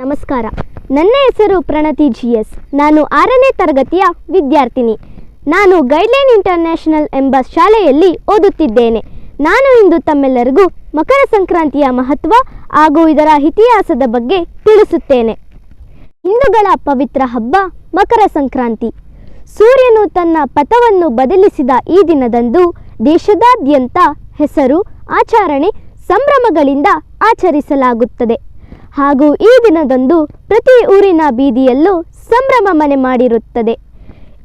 ನಮಸ್ಕಾರ. ನನ್ನ ಹೆಸರು ಪ್ರಣತಿ ಜಿ ಎಸ್ ನಾನು ಆರನೇ ತರಗತಿಯ ವಿದ್ಯಾರ್ಥಿನಿ. ನಾನು ಗೈಡ್ಲೈನ್ ಇಂಟರ್ನ್ಯಾಷನಲ್ ಎಂಬ ಶಾಲೆಯಲ್ಲಿ ಓದುತ್ತಿದ್ದೇನೆ. ನಾನು ಇಂದು ತಮ್ಮೆಲ್ಲರಿಗೂ ಮಕರ ಸಂಕ್ರಾಂತಿಯ ಮಹತ್ವ ಹಾಗೂ ಇದರ ಇತಿಹಾಸದ ಬಗ್ಗೆ ತಿಳಿಸುತ್ತೇನೆ. ಹಿಂದೂಗಳ ಪವಿತ್ರ ಹಬ್ಬ ಮಕರ ಸಂಕ್ರಾಂತಿ. ಸೂರ್ಯನು ತನ್ನ ಪಥವನ್ನು ಬದಲಿಸಿದ ಈ ದಿನದಂದು ದೇಶದಾದ್ಯಂತ ಹೆಸರು, ಆಚರಣೆ, ಸಂಭ್ರಮಗಳಿಂದ ಆಚರಿಸಲಾಗುತ್ತದೆ. ಹಾಗೂ ಈ ದಿನದಂದು ಪ್ರತಿ ಊರಿನ ಬೀದಿಯಲ್ಲೂ ಸಂಭ್ರಮ ಮನೆ ಮಾಡಿರುತ್ತದೆ.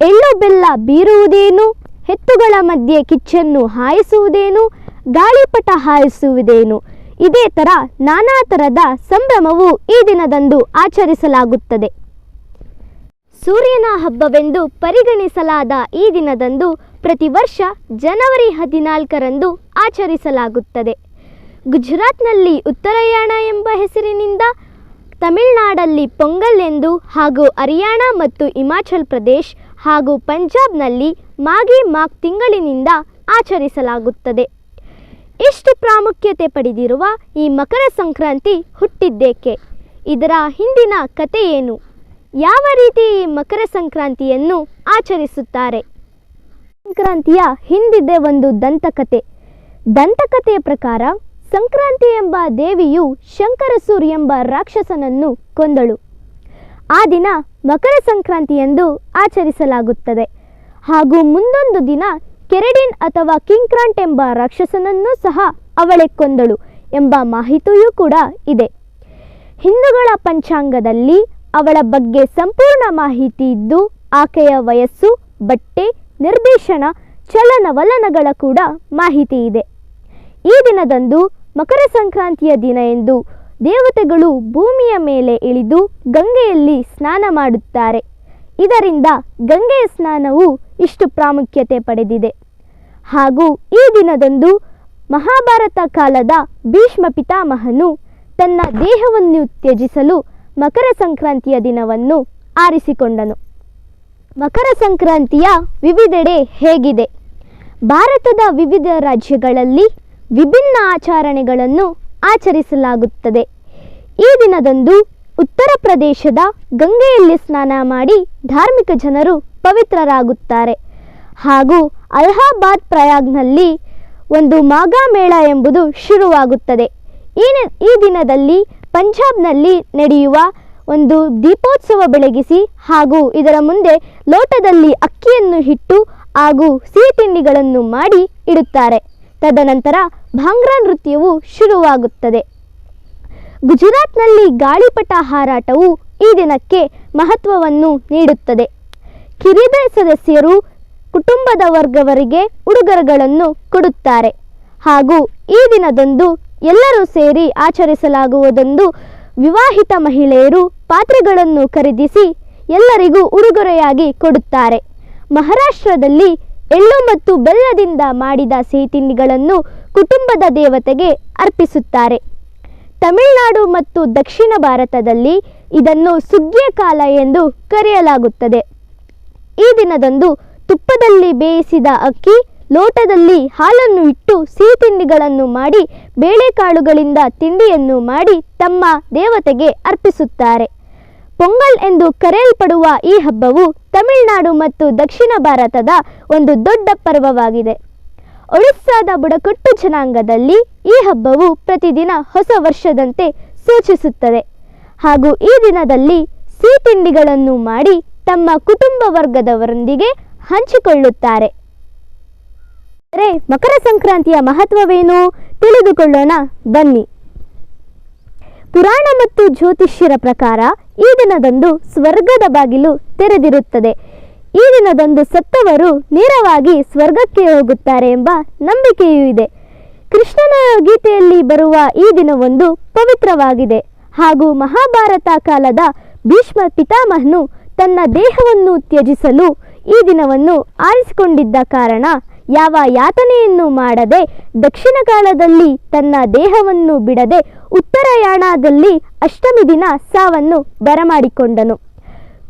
ಎಳ್ಳು ಬೆಲ್ಲ ಬೀರುವುದೇನು? ಹೆತ್ತುಗಳ ಮಧ್ಯೆ ಕಿಚ್ಚನ್ನು ಹಾಯಿಸುವುದೇನು? ಗಾಳಿಪಟ ಹಾಯಿಸುವುದೇನು? ಇದೇ ಥರ ನಾನಾ ಥರದ ಸಂಭ್ರಮವು ಈ ದಿನದಂದು ಆಚರಿಸಲಾಗುತ್ತದೆ. ಸೂರ್ಯನ ಹಬ್ಬವೆಂದು ಪರಿಗಣಿಸಲಾದ ಈ ದಿನದಂದು ಪ್ರತಿ ವರ್ಷ ಜನವರಿ ಹದಿನಾಲ್ಕರಂದು ಆಚರಿಸಲಾಗುತ್ತದೆ. ಗುಜರಾತ್ನಲ್ಲಿ ಉತ್ತರಾಯಣ ಎಂಬ ಹೆಸರಿನಿಂದ ತಮಿಳುನಾಡಲ್ಲಿ ಪೊಂಗಲ್ ಎಂದು ಹಾಗೂ ಹರಿಯಾಣ ಮತ್ತು ಹಿಮಾಚಲ್ ಪ್ರದೇಶ್ ಹಾಗೂ ಪಂಜಾಬ್ನಲ್ಲಿ ಮಾಗಿ ಮಾಗ್ ತಿಂಗಳಿನಿಂದ ಆಚರಿಸಲಾಗುತ್ತದೆ. ಇಷ್ಟು ಪ್ರಾಮುಖ್ಯತೆ ಪಡೆದಿರುವ ಈ ಮಕರ ಸಂಕ್ರಾಂತಿ ಹುಟ್ಟಿದ್ದೇಕೆ? ಇದರ ಹಿಂದಿನ ಕತೆ ಏನು? ಯಾವ ರೀತಿ ಈ ಮಕರ ಸಂಕ್ರಾಂತಿಯನ್ನು ಆಚರಿಸುತ್ತಾರೆ? ಸಂಕ್ರಾಂತಿಯ ಹಿಂದಿದೆ ಒಂದು ದಂತಕತೆ ದಂತಕಥೆಯ ಪ್ರಕಾರ ಸಂಕ್ರಾಂತಿ ಎಂಬ ದೇವಿಯು ಶಂಕರಸೂರ್ ಎಂಬ ರಾಕ್ಷಸನನ್ನು ಕೊಂದಳು. ಆ ದಿನ ಮಕರ ಸಂಕ್ರಾಂತಿ ಎಂದು ಆಚರಿಸಲಾಗುತ್ತದೆ. ಹಾಗೂ ಮುಂದೊಂದು ದಿನ ಕೆರೆಡಿನ್ ಅಥವಾ ಕಿಂಕ್ರಾಂಟ್ ಎಂಬ ರಾಕ್ಷಸನನ್ನು ಸಹ ಅವಳೆ ಕೊಂದಳು ಎಂಬ ಮಾಹಿತಿಯೂ ಕೂಡ ಇದೆ. ಹಿಂದೂಗಳ ಪಂಚಾಂಗದಲ್ಲಿ ಅವಳ ಬಗ್ಗೆ ಸಂಪೂರ್ಣ ಮಾಹಿತಿ ಇದ್ದು, ಆಕೆಯ ವಯಸ್ಸು, ಬಟ್ಟೆ, ನಿರ್ದೇಶನ, ಚಲನವಲನಗಳ ಕೂಡ ಮಾಹಿತಿ ಇದೆ. ಈ ದಿನದಂದು ಮಕರ ಸಂಕ್ರಾಂತಿಯ ದಿನ ಎಂದು ದೇವತೆಗಳು ಭೂಮಿಯ ಮೇಲೆ ಇಳಿದು ಗಂಗೆಯಲ್ಲಿ ಸ್ನಾನ ಮಾಡುತ್ತಾರೆ. ಇದರಿಂದ ಗಂಗೆಯ ಸ್ನಾನವು ಇಷ್ಟು ಪ್ರಾಮುಖ್ಯತೆ ಪಡೆದಿದೆ. ಹಾಗೂ ಈ ದಿನದಂದು ಮಹಾಭಾರತ ಕಾಲದ ಭೀಷ್ಮ ಪಿತಾಮಹನು ತನ್ನ ದೇಹವನ್ನು ತ್ಯಜಿಸಲು ಮಕರ ಸಂಕ್ರಾಂತಿಯ ದಿನವನ್ನು ಆರಿಸಿಕೊಂಡನು. ಮಕರ ಸಂಕ್ರಾಂತಿಯ ವಿವಿಧೆಡೆ ಹೇಗಿದೆ? ಭಾರತದ ವಿವಿಧ ರಾಜ್ಯಗಳಲ್ಲಿ ವಿಭಿನ್ನ ಆಚರಣೆಗಳನ್ನು ಆಚರಿಸಲಾಗುತ್ತದೆ. ಈ ದಿನದಂದು ಉತ್ತರ ಪ್ರದೇಶದ ಗಂಗೆಯಲ್ಲಿ ಸ್ನಾನ ಮಾಡಿ ಧಾರ್ಮಿಕ ಜನರು ಪವಿತ್ರರಾಗುತ್ತಾರೆ. ಹಾಗೂ ಅಲಹಾಬಾದ್ ಪ್ರಯಾಗ್ನಲ್ಲಿ ಒಂದು ಮಾಘಾ ಮೇಳ ಎಂಬುದು ಶುರುವಾಗುತ್ತದೆ. ಈ ಈ ದಿನದಲ್ಲಿ ಪಂಜಾಬ್ನಲ್ಲಿ ನಡೆಯುವ ಒಂದು ದೀಪೋತ್ಸವ ಬೆಳಗಿಸಿ ಹಾಗೂ ಇದರ ಮುಂದೆ ಲೋಟದಲ್ಲಿ ಅಕ್ಕಿಯನ್ನು ಇಟ್ಟು ಹಾಗೂ ಸಿಹಿ ತಿಂಡಿಗಳನ್ನು ಮಾಡಿ ಇಡುತ್ತಾರೆ. ತದನಂತರ ಭಾಂಗ್ರಾ ನೃತ್ಯವು ಶುರುವಾಗುತ್ತದೆ. ಗುಜರಾತ್ನಲ್ಲಿ ಗಾಳಿಪಟ ಹಾರಾಟವು ಈ ದಿನಕ್ಕೆ ಮಹತ್ವವನ್ನು ನೀಡುತ್ತದೆ. ಕಿರಿದ ಸದಸ್ಯರು ಕುಟುಂಬದ ವರ್ಗವರಿಗೆ ಉಡುಗೊರೆಗಳನ್ನು ಕೊಡುತ್ತಾರೆ. ಹಾಗೂ ಈ ದಿನದಂದು ಎಲ್ಲರೂ ಸೇರಿ ಆಚರಿಸಲಾಗುವುದೆಂದು ವಿವಾಹಿತ ಮಹಿಳೆಯರು ಪಾತ್ರೆಗಳನ್ನು ಖರೀದಿಸಿ ಎಲ್ಲರಿಗೂ ಉಡುಗೊರೆಯಾಗಿ ಕೊಡುತ್ತಾರೆ. ಮಹಾರಾಷ್ಟ್ರದಲ್ಲಿ ಎಳ್ಳು ಮತ್ತು ಬೆಲ್ಲದಿಂದ ಮಾಡಿದ ಸಿಹಿ ತಿಂಡಿಗಳನ್ನು ಕುಟುಂಬದ ದೇವತೆಗೆ ಅರ್ಪಿಸುತ್ತಾರೆ. ತಮಿಳುನಾಡು ಮತ್ತು ದಕ್ಷಿಣ ಭಾರತದಲ್ಲಿ ಇದನ್ನು ಸುಗ್ಗಿಯ ಕಾಲ ಎಂದು ಕರೆಯಲಾಗುತ್ತದೆ. ಈ ದಿನದಂದು ತುಪ್ಪದಲ್ಲಿ ಬೇಯಿಸಿದ ಅಕ್ಕಿ, ಲೋಟದಲ್ಲಿ ಹಾಲನ್ನು ಇಟ್ಟು ಸಿಹಿ ತಿಂಡಿಗಳನ್ನು ಮಾಡಿ, ಬೇಳೆಕಾಳುಗಳಿಂದ ತಿಂಡಿಯನ್ನು ಮಾಡಿ ತಮ್ಮ ದೇವತೆಗೆ ಅರ್ಪಿಸುತ್ತಾರೆ. ಪೊಂಗಲ್ ಎಂದು ಕರೆಯಲ್ಪಡುವ ಈ ಹಬ್ಬವು ತಮಿಳುನಾಡು ಮತ್ತು ದಕ್ಷಿಣ ಭಾರತದ ಒಂದು ದೊಡ್ಡ ಪರ್ವವಾಗಿದೆ. ಒಡಿಸ್ಸಾದ ಬುಡಕಟ್ಟು ಜನಾಂಗದಲ್ಲಿ ಈ ಹಬ್ಬವು ಪ್ರತಿದಿನ ಹೊಸ ವರ್ಷದಂತೆ ಸೂಚಿಸುತ್ತದೆ. ಹಾಗೂ ಈ ದಿನದಲ್ಲಿ ಸಿಹಿ ತಿಂಡಿಗಳನ್ನು ಮಾಡಿ ತಮ್ಮ ಕುಟುಂಬ ವರ್ಗದವರೊಂದಿಗೆ ಹಂಚಿಕೊಳ್ಳುತ್ತಾರೆ. ಆದರೆ ಮಕರ ಸಂಕ್ರಾಂತಿಯ ಮಹತ್ವವೇನು ತಿಳಿದುಕೊಳ್ಳೋಣ ಬನ್ನಿ. ಪುರಾಣ ಮತ್ತು ಜ್ಯೋತಿಷ್ಯರ ಪ್ರಕಾರ ಈ ದಿನದಂದು ಸ್ವರ್ಗದ ಬಾಗಿಲು ತೆರೆದಿರುತ್ತದೆ. ಈ ದಿನದಂದು ಸತ್ತವರು ನೇರವಾಗಿ ಸ್ವರ್ಗಕ್ಕೆ ಹೋಗುತ್ತಾರೆ ಎಂಬ ನಂಬಿಕೆಯೂ ಇದೆ. ಕೃಷ್ಣನ ಗೀತೆಯಲ್ಲಿ ಬರುವ ಈ ದಿನವೊಂದು ಪವಿತ್ರವಾಗಿದೆ. ಹಾಗೂ ಮಹಾಭಾರತ ಕಾಲದ ಭೀಷ್ಮ ಪಿತಾಮಹನು ತನ್ನ ದೇಹವನ್ನು ತ್ಯಜಿಸಲು ಈ ದಿನವನ್ನು ಆರಿಸಿಕೊಂಡಿದ್ದ ಕಾರಣ ಯಾವ ಯಾತನೆಯನ್ನು ಮಾಡದೆ ದಕ್ಷಿಣ ಕಾಲದಲ್ಲಿ ತನ್ನ ದೇಹವನ್ನು ಬಿಡದೆ ಉತ್ತರಾಯಣದಲ್ಲಿ ಅಷ್ಟಮಿ ದಿನ ಸಾವನ್ನು ಬರಮಾಡಿಕೊಂಡನು.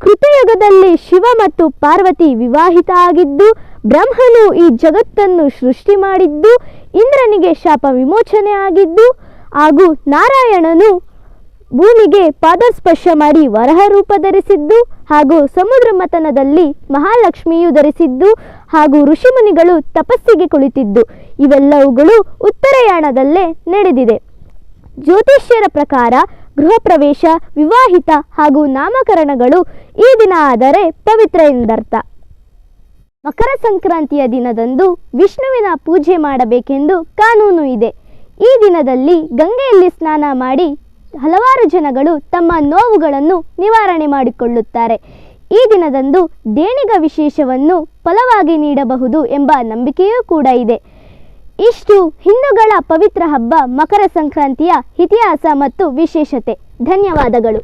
ಕೃತಯುಗದಲ್ಲಿ ಶಿವ ಮತ್ತು ಪಾರ್ವತಿ ವಿವಾಹಿತ ಆಗಿದ್ದು, ಬ್ರಹ್ಮನು ಈ ಜಗತ್ತನ್ನು ಸೃಷ್ಟಿ ಮಾಡಿದ್ದು, ಇಂದ್ರನಿಗೆ ಶಾಪ ವಿಮೋಚನೆ ಆಗಿದ್ದು, ಹಾಗೂ ನಾರಾಯಣನು ಭೂಮಿಗೆ ಪಾದಸ್ಪರ್ಶ ಮಾಡಿ ವರಹ ರೂಪ ಧರಿಸಿದ್ದು ಹಾಗೂ ಸಮುದ್ರ ಮತನದಲ್ಲಿ ಮಹಾಲಕ್ಷ್ಮಿಯು ಧರಿಸಿದ್ದು ಹಾಗೂ ಋಷಿಮುನಿಗಳು ತಪಸ್ಸಿಗೆ ಕುಳಿತಿದ್ದು. ಇವೆಲ್ಲವುಗಳು ಉತ್ತರಾಯಣದಲ್ಲೇ ನಡೆದಿದೆ. ಜ್ಯೋತಿಷ್ಯರ ಪ್ರಕಾರ ಗೃಹ ಪ್ರವೇಶ ವಿವಾಹಿತ ಹಾಗೂ ನಾಮಕರಣಗಳು ಈ ದಿನ ಆದರೆ ಪವಿತ್ರ ಎಂದರ್ಥ. ಮಕರ ಸಂಕ್ರಾಂತಿಯ ದಿನದಂದು ವಿಷ್ಣುವಿನ ಪೂಜೆ ಮಾಡಬೇಕೆಂದು ಕಾನೂನು ಇದೆ. ಈ ದಿನದಲ್ಲಿ ಗಂಗೆಯಲ್ಲಿ ಸ್ನಾನ ಮಾಡಿ ಹಲವಾರು ಜನಗಳು ತಮ್ಮ ನೋವುಗಳನ್ನು ನಿವಾರಣೆ ಮಾಡಿಕೊಳ್ಳುತ್ತಾರೆ. ಈ ದಿನದಂದು ದೇಣಿಗ ವಿಶೇಷವನ್ನು ಫಲವಾಗಿ ನೀಡಬಹುದು ಎಂಬ ನಂಬಿಕೆಯೂ ಕೂಡ ಇದೆ. ಇಷ್ಟು ಹಿಂದೂಗಳ ಪವಿತ್ರ ಹಬ್ಬ ಮಕರ ಸಂಕ್ರಾಂತಿಯ ಇತಿಹಾಸ ಮತ್ತು ವಿಶೇಷತೆ. ಧನ್ಯವಾದಗಳು.